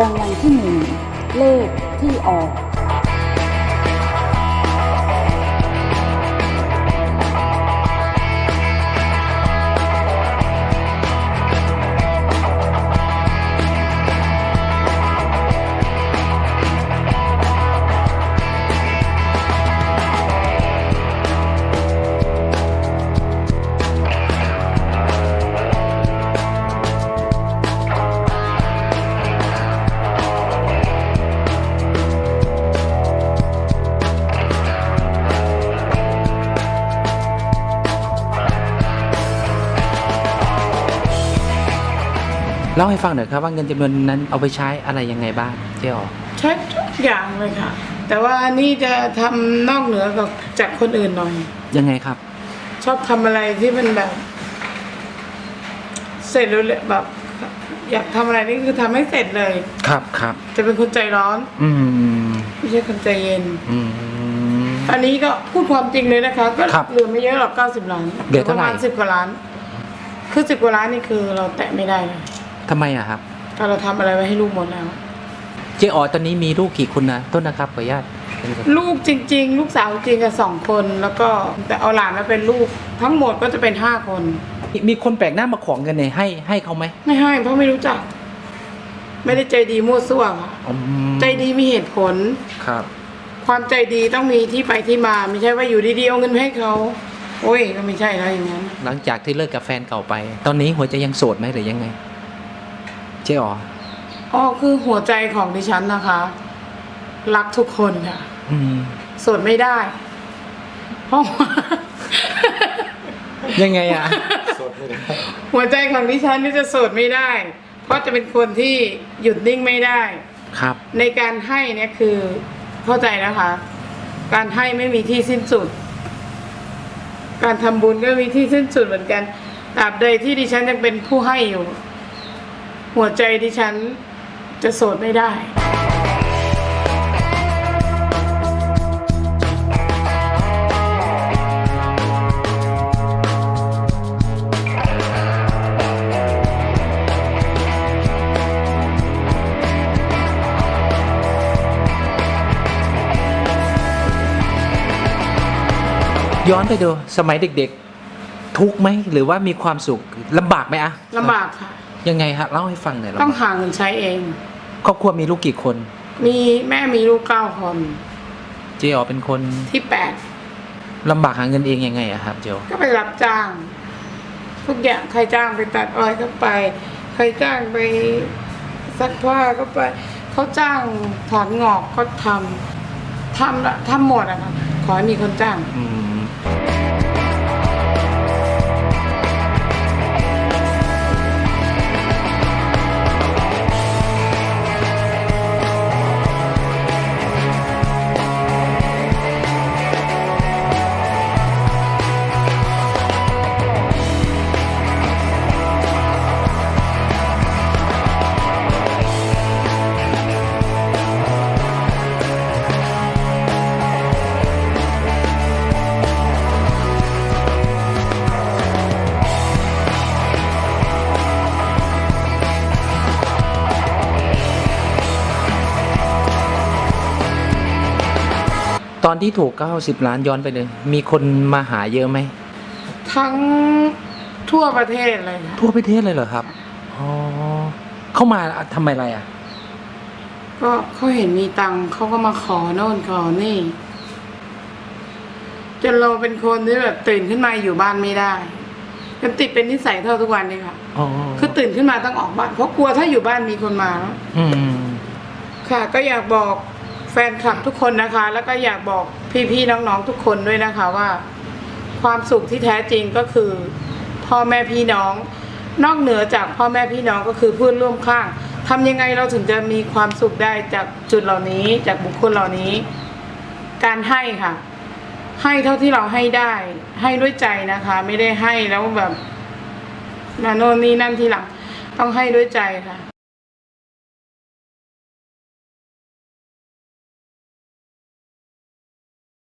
รางวัลที่หนึ่งเลขที่ออก เล่าให้ฟังหน่อยครับว่าเงินจำนวนนั้นเอาไปใช้อะไรยังไงบ้างเจ๊อ๋อใช้ทุกอย่างเลยค่ะ แต่ว่านี่จะทำนอกเหนือกับจากคนอื่นหน่อย ยังไงครับ ชอบทำอะไรที่มันแบบ เสร็จเลยๆแบบ อยากทำอะไรนี่คือทำให้เสร็จเลย ครับครับจะเป็นคนใจร้อนอืมไม่ใช่คนใจเย็น อืม อันนี้ก็พูดความจริงเลยนะคะ ก็ครับเหลือไม่เยอะหรอกเก้าสิบล้านเหลือเท่าไหร่ ประมาณสิบกว่าล้าน คือสิบกว่าล้านนี่คือเราแตะไม่ได้เลย ทำไมอะครับ ถ้าเราทำอะไรไว้ให้ลูกหมดแล้ว เจ๊อ๋อตอนนี้มีลูกกี่คนนะต้นนะครับขออนุญาตลูกจริง ๆ ลูกสาวจริงกับสองคน แล้วก็แต่เอาหลานมาเป็นลูก ทั้งหมดก็จะเป็นห้าคน มีมีคนแปลกหน้ามาขอเงินเนี่ยให้ให้เขาไหมไม่ให้เพราะไม่รู้จัก ไม่ได้ใจดีมั่วซั่วค่ะอืมใจดีมีเหตุผล ครับ ความใจดีต้องมีที่ไปที่มา ไม่ใช่ว่าอยู่ดีๆเอาเงินมาให้เขาโอ้ยก็ไม่ใช่แล้วอย่างนั้น หลังจากที่เลิกกับแฟนเก่าไป ตอนนี้หัวใจยังโสดไหมหรือยังไง เจ๊อ๋ออ๋อคือหัวใจของดิฉันนะคะ รักทุกคนค่ะอืมโสดไม่ได้เพราะว่า ยังไงอะหัวใจของดิฉันนี่จะโสดไม่ได้ เพราะจะเป็นคนที่หยุดนิ่งไม่ได้ ครับ ในการให้เนี่ยคือเข้าใจนะคะ การให้ไม่มีที่สิ้นสุด การทำบุญก็มีที่สิ้นสุดเหมือนกันตราบใดที่ดิฉันยังเป็นผู้ให้อยู่ หัวใจดิฉันจะโสดไม่ได้ ย้อนไปดูสมัยเด็กๆ ทุกข์ไหมหรือว่ามีความสุขลำบากไหมอะ ลำบากค่ะ ยังไงฮะเล่าให้ฟังหน่อยต้องหาเงินใช้เอง ครอบครัวมีลูกกี่คนมีแม่มีลูกเก้าคนเจ๊อ๋อเป็นคนที่แปดลำบากหาเงินเองยังไงอะครับเจ๊อ๋อก็ไปรับจ้าง ทุกอย่างใครจ้างไปตัดอ้อยก็ไป ใครจ้างไปซักผ้าก็ไป เขาจ้างถอนงอกก็ทำทำละทำหมดอะค่ะขอให้มีคนจ้าง อืม ตอนที่ถูก 90 ล้านย้อนไปเลย มีคนมาหาเยอะไหม ทั้งทั่วประเทศเลยค่ะทั่วประเทศเลยเหรอครับ อ๋อ เข้ามาทำไมอะไรอะ ก็เขาเห็นมีตังค์เขาก็มาขอโน่นขอนี่ จนเราเป็นคนที่แบบตื่นขึ้นมาอยู่บ้านไม่ได้จนติดเป็นนิสัยเท่าทุกวันนี้ค่ะ อ๋อคือตื่นขึ้นมาต้องออกบ้านเพราะกลัวถ้าอยู่บ้านมีคนมาเนอะอืม ค่ะ ก็อยากบอก แฟนคลับทุกคนนะคะ แล้วก็อยากบอกพี่ๆน้องๆทุกคนด้วยนะคะว่า ความสุขที่แท้จริงก็คือ พ่อแม่พี่น้อง นอกเหนือจากพ่อแม่พี่น้องก็คือเพื่อนร่วมข้างทำยังไงเราถึงจะมีความสุขได้จากจุดเหล่านี้จากบุคคลเหล่านี้ การให้ค่ะ ให้เท่าที่เราให้ได้ ให้ด้วยใจนะคะ ไม่ได้ให้แล้วแบบนาโน่นนี่นั่นทีหลัง ต้องให้ด้วยใจค่ะ